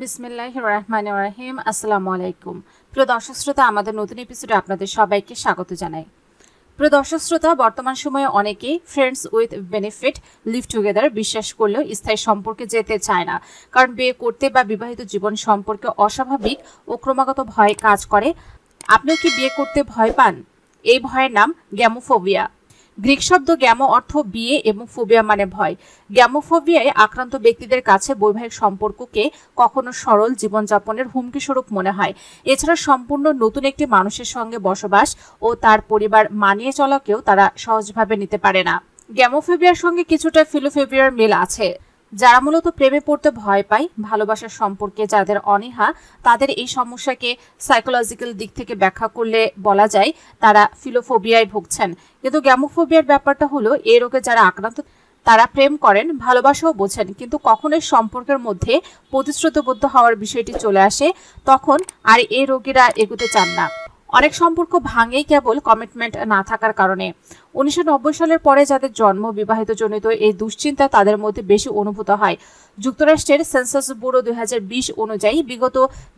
বিসমিল্লাহ রহমান রাহিম আসসালামু আলাইকুম। প্রিয় দর্শক শ্রোতা, আমাদের নতুন এপিসোডে আপনাদের সবাইকে স্বাগত জানাই। প্রিয় দর্শক শ্রোতা, বর্তমান সময়ে অনেকেই friends with benefit live together বিশ্বাস করলেও স্থায়ী সম্পর্কে যেতে চায় না। কারণ বিয়ে করতে বা বিবাহিত জীবন সম্পর্কে অস্বাভাবিক ও ক্রমাগত ভয় কাজ করে। আপনিও কি বিয়ে করতে ভয় পান? এই ভয়ের নাম গ্যামোফোবিয়া। গ্রিক শব্দ গ্যামো অর্থ বিয়ে এবং ফোবিয়া মানে ভয়। গ্যামোফোবিয়ায় আক্রান্ত ব্যক্তিদের কাছে বৈবাহিক সম্পর্ককে কখনো সরল জীবনযাপনের হুমকি স্বরূপ মনে হয়। এছাড়া সম্পূর্ণ নতুন একটি মানুষের সঙ্গে বসবাস ও তার পরিবার মানিয়ে চলাকেও তারা সহজভাবে নিতে পারে না। গ্যামোফোবিয়ার সঙ্গে কিছুটা ফিলোফেবিয়ার মিল আছে। যারা মূলত প্রেমে পড়তে ভয় পায়, ভালোবাসার সম্পর্কে যাদের অনীহা, তাদের এই সমস্যাকে সাইকোলজিক্যাল দিক থেকে ব্যাখ্যা করলে বলা যায় তারা ফিলোফোবিয়ায় ভুগছেন। কিন্তু গ্যামোফোবিয়ার ব্যাপারটা হলো, এই রোগে যারা আক্রান্ত, তারা প্রেম করেন, ভালোবাসাও বোঝেন। কিন্তু কখন এই সম্পর্কের মধ্যে প্রতিশ্রুতিবদ্ধ হওয়ার বিষয়টি চলে আসে, তখন আর এই রোগীরা এগোতে চান না। অনেক সম্পর্ক ভাঙেই কেবল কমিটমেন্ট না থাকার কারণে। উনিশশো নব্বই সালের পরে যাদের জন্ম বিবাহিত জনিত এই দুশ্চিন্তা তাদের মধ্যে বেশি অনুভূত হয়। যুক্তরাষ্ট্রের সেন্সাস ব্যুরো দুই অনুযায়ী বিগত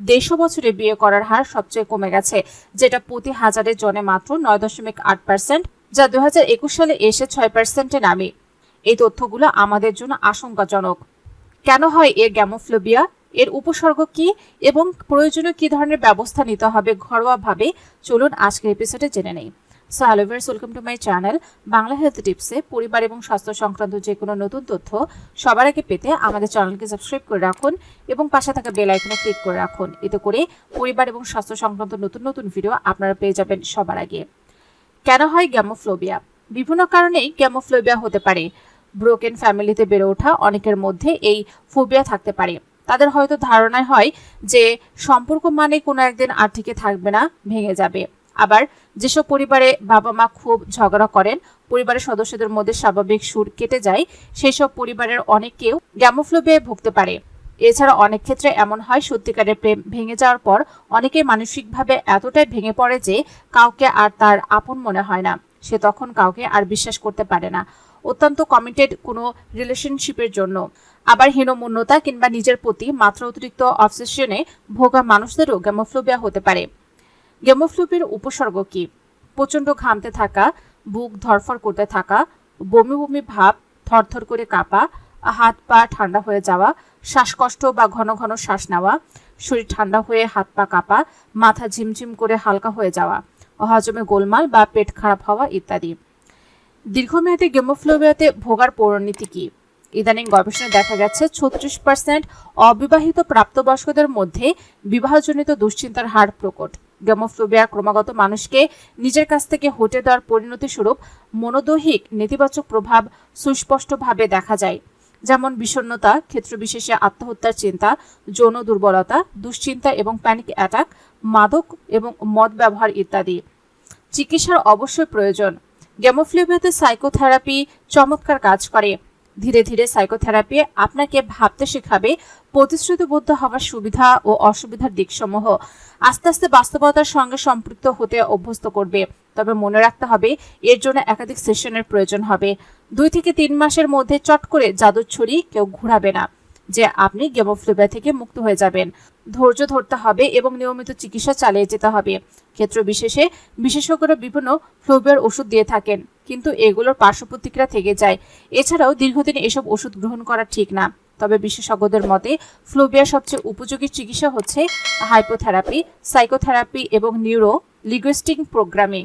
দেড়শো বছরে বিয়ে করার হার সবচেয়ে কমে গেছে, যেটা প্রতি হাজারের জনে মাত্র নয় দশমিক আট পার্সেন্ট যা দুই হাজার একুশ সালে এসে ছয় পার্সেন্টে নামে। এই তথ্যগুলো আমাদের জন্য আশঙ্কাজনক। কেন হয় এ গ্যামোফ্লোবিয়া এর উপসর্গ কি এবং প্রয়োজনীয় কি ধরনের ব্যবস্থা নিতে হবে ঘরোয়াভাবে? চলুন আজকের এপিসোডে জেনে নেই। So hello welcome to my channel Bangla health টিপসে পরিবার এবং স্বাস্থ্য সংক্রান্ত যে কোনো নতুন তথ্য সবার আগে পেতে আমাদের চ্যানেলকে সাবস্ক্রাইব করে রাখুন এবং পাশে থাকা বেল আইকনে ক্লিক করে রাখুন। এতে করে পরিবার এবং স্বাস্থ্য সংক্রান্ত নতুন নতুন ভিডিও আপনারা পেয়ে যাবেন সবার আগে। কেন হয় গ্যামোফ্লোবিয়া বিভিন্ন কারণেই গ্যামোফ্লোবিয়া হতে পারে। ব্রোকেন ফ্যামিলিতে বেড়ে ওঠা অনেকের মধ্যে এই ফোবিয়া থাকতে পারে। তাদের হয়তো ধারণায় হয় যে সম্পর্ক মানে কোনো একদিন আর টিকে থাকবে না, ভেঙে যাবে। আবার যেসব পরিবারে বাবা মা খুব ঝগড়া করেন, পরিবারের সদস্যদের মধ্যে স্বাভাবিক সুর কেটে যায় সেই সব পরিবারের অনেকেও গ্যামোফ্লোবিয়ায় ভুগতে পারে। এছাড়া অনেক ক্ষেত্রে এমন হয়, সত্যিকারের প্রেম ভেঙে যাওয়ার পর অনেকে মানসিকভাবে এতটাই ভেঙে পড়ে যে কাউকে আর তার আপন মনে হয় না। সে তখন কাউকে আর বিশ্বাস করতে পারে না। অত্যন্ত কমিটেড কোনো রিলেশনশিপের জন্য। আবার হীনমন্যতা কিংবা নিজের প্রতি মাত্রা অতিরিক্ত অবসেশনে ভোগা মানুষদেরও গ্যামোফ্লোবিয়া হতে পারে। গ্যামোফ্লোবিয়ার উপসর্গ কি? প্রচণ্ড ঘামতে থাকা, বুক ধরফর করতে থাকা, বমি বমি ভাব, থরথর করে কাঁপা, হাত পা ঠান্ডা হয়ে যাওয়া, শ্বাসকষ্ট বা ঘন ঘন শ্বাস নেওয়া, শরীর ঠান্ডা হয়ে হাত পা কাঁপা, মাথা ঝিমঝিম করে হালকা হয়ে যাওয়া, হজমে গোলমাল বা পেট খারাপ হওয়া ইত্যাদি। দীর্ঘমেয়াদী গেমোফ্লোবিয়াতে ভোগার পৌরনীতি কি? ইদানিং গবেষণায় দেখা গেছে, ছত্রিশ পার্সেন্ট অবিবাহিত প্রাপ্তবয়স্কদের মধ্যে বিবাহজনিত দুশ্চিন্তার হার প্রকট। গেমোফ্লোবিয়া ক্রমাগত মানুষকে নিজের কাছ থেকে হটে দেওয়ার পরিণতি স্বরূপ মনোদৈহিক নেতিবাচক প্রভাব সুস্পষ্টভাবে দেখা যায়। যেমন বিষণ্নতা ক্ষেত্রবিশেষে আত্মহত্যার চিন্তা, যৌন দুর্বলতা, দুশ্চিন্তা এবং প্যানিক অ্যাটাক মাদক এবং মদ ব্যবহার ইত্যাদি। চিকিৎসার অবশ্যই প্রয়োজন। গ্যামোফ্লোবিয়াতে সাইকোথেরাপি চমৎকার কাজ করে। ধীরে ধীরে সাইকোথেরাপি আপনাকে ভাবতে শেখাবে প্রতিশ্রুতিবদ্ধ হওয়ার সুবিধা ও অসুবিধার দিকসমূহ। আস্তে আস্তে বাস্তবতার সঙ্গে সম্পৃক্ত হতে অভ্যস্ত করবে। তবে মনে রাখতে হবে, এর জন্য একাধিক সেশনের প্রয়োজন হবে। দুই থেকে তিন মাসের মধ্যে চট করে জাদুর ছড়ি কেউ ঘুরাবে না। যে আপনি গেমোফ্লোবিয়া থেকে মুক্ত হয়ে যাবেন। ধৈর্য ধরতে হবে এবং নিয়মিত চিকিৎসা চালিয়ে যেতে হবে। ক্ষেত্র বিশেষে বিশেষজ্ঞরা বিভিন্ন ফ্লোবিয়ার ওষুধ দিয়ে থাকেন, কিন্তু এগুলোর পার্শ্ব প্রতিক্রিয়া থেকে যায়। এছাড়াও দীর্ঘদিন এসব ওষুধ গ্রহণ করা ঠিক না। তবে বিশেষজ্ঞদের মতে ফ্লোবিয়ার সবচেয়ে উপযোগী চিকিৎসা হচ্ছে হাইপোথেরাপি, সাইকোথেরাপি এবং নিউরো লিগুইস্টিক প্রোগ্রামিং।